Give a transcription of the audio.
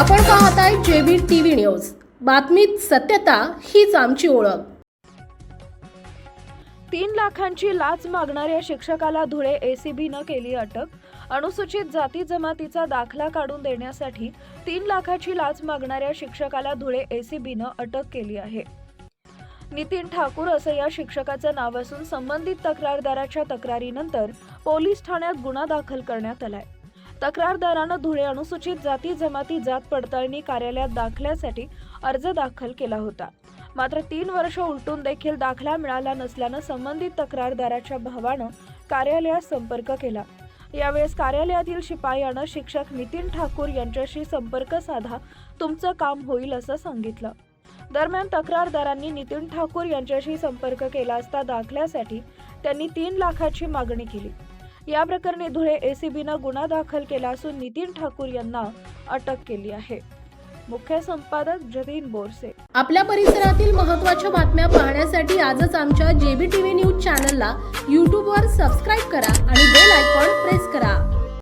आपण पाहत आहे जेबी टीव्ही न्यूज. बातमीत सत्यता हीच आमची ओळख. तीन लाखांची लाच मागणाऱ्या शिक्षकाला धुळे एसीबीनं केली अटक. अनुसूचित जाती जमातीचा दाखला काढून देण्यासाठी तीन लाखाची लाच मागणाऱ्या शिक्षकाला धुळे एसीबीनं अटक केली आहे. नितीन ठाकूर असं या शिक्षकाचं नाव असून संबंधित तक्रारदाराच्या तक्रारीनंतर पोलीस ठाण्यात गुन्हा दाखल करण्यात आलाय. तक्रारदारानं धुळे अनुसूचित जाती जमाती जात पडताळणी कार्यालयात दाखल्यासाठी अर्ज दाखल केला होता. मात्र तीन वर्ष उलटून देखील दाखला मिळाला नसल्यानं संबंधित तक्रारदाराच्या भावानं कार्यालयात संपर्क केला. यावेळेस कार्यालयातील शिपायानं शिक्षक नितीन ठाकूर यांच्याशी संपर्क साधा तुमचं काम होईल असं सांगितलं. दरम्यान तक्रारदारांनी नितीन ठाकूर यांच्याशी संपर्क केला असता दाखल्यासाठी त्यांनी तीन लाखाची मागणी केली. या प्रकरणी धुळे एसीबीनं गुन्हा दाखल केला असून नितीन ठाकूर यांना अटक केली आहे. मुख्य संपादक जतीन बोरसे. आपल्या परिसरातील महत्त्वाच्या बातम्या पाहण्यासाठी आजच आमच्या जेबी टीव्ही न्यूज चॅनलला यूट्यूबवर सबस्क्राईब करा आणि